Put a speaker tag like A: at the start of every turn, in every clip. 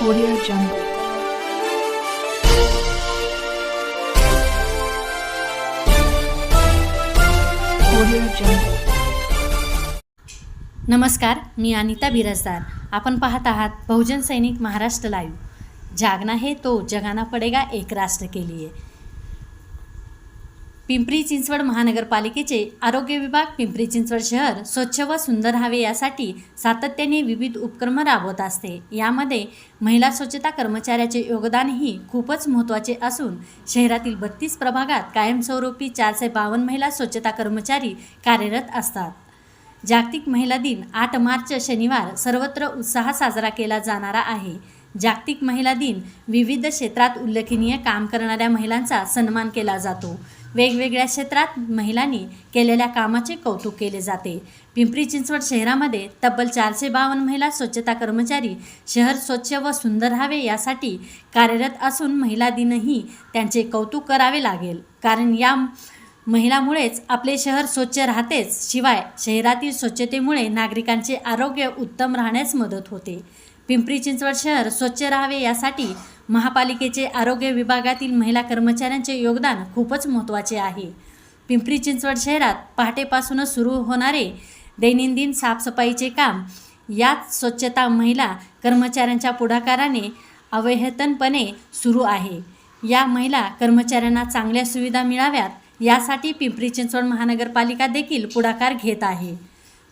A: Audio Jungle. Audio Jungle.
B: नमस्कार मी अनिता बिरजदार आपण पाहत आहात बहुजन सैनिक महाराष्ट्र लाईव्ह जागना हे तो जगाना पडेगा एक राष्ट्र के लिए पिंपरी चिंचवड महानगरपालिकेचे आरोग्य विभाग पिंपरी चिंचवड शहर स्वच्छ व सुंदर हवे यासाठी सातत्याने विविध उपक्रम राबवत असते. यामध्ये महिला स्वच्छता कर्मचाऱ्याचे योगदानही खूपच महत्त्वाचे असून शहरातील बत्तीस प्रभागात कायमस्वरूपी चारशे बावन्न महिला स्वच्छता कर्मचारी कार्यरत असतात. जागतिक महिला दिन आठ मार्च शनिवार सर्वत्र उत्साह साजरा केला जाणारा आहे. जागतिक महिला दिन विविध क्षेत्रात उल्लेखनीय काम करणाऱ्या महिलांचा सन्मान केला जातो. वेगवेगळ्या क्षेत्रात महिलांनी केलेल्या कामाचे कौतुक केले जाते. पिंपरी चिंचवड शहरामध्ये तब्बल चारशे बावन्न महिला स्वच्छता कर्मचारी शहर स्वच्छ व सुंदर राहावे यासाठी कार्यरत असून महिला दिनही त्यांचे कौतुक करावे लागेल. कारण या महिलामुळेच आपले शहर स्वच्छ राहतेच शिवाय शहरातील स्वच्छतेमुळे नागरिकांचे आरोग्य उत्तम राहण्यास मदत होते. पिंपरी चिंचवड शहर स्वच्छ राहावे यासाठी महापालिकेचे आरोग्य विभागातील महिला कर्मचाऱ्यांचे योगदान खूपच महत्त्वाचे आहे. पिंपरी चिंचवड शहरात पहाटेपासूनच सुरू होणारे दैनंदिन साफसफाईचे काम याच स्वच्छता महिला कर्मचाऱ्यांच्या पुढाकाराने अवहेतनपणे सुरू आहे. या महिला कर्मचाऱ्यांना चांगल्या सुविधा मिळाव्यात यासाठी पिंपरी चिंचवड महानगरपालिका देखील पुढाकार घेत आहे.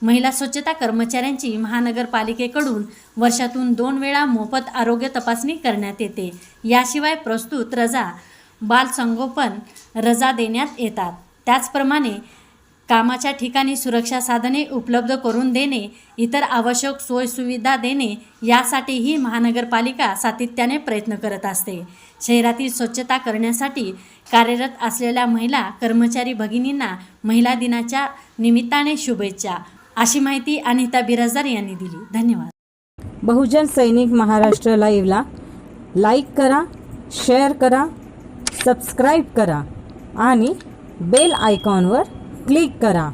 B: महिला स्वच्छता कर्मचाऱ्यांची महानगरपालिकेकडून वर्षातून दोन वेळा मोफत आरोग्य तपासणी करण्यात येते. याशिवाय प्रस्तुत रजा बालसंगोपन रजा देण्यात येतात. त्याचप्रमाणे कामाच्या ठिकाणी सुरक्षा साधने उपलब्ध करून देणे इतर आवश्यक सोयसुविधा देणे यासाठीही महानगरपालिका सातत्याने प्रयत्न करत असते. शहरातील स्वच्छता करण्यासाठी कार्यरत असलेल्या महिला कर्मचारी भगिनींना महिला दिनाच्या निमित्ताने शुभेच्छा. अशी माहिती अनिता बिराजदार यांनी दिली. धन्यवाद.
C: बहुजन सैनिक महाराष्ट्र लाईव्हला लाईक करा शेअर करा सबस्क्राईब करा आणि बेल आयकॉनवर क्लिक करा.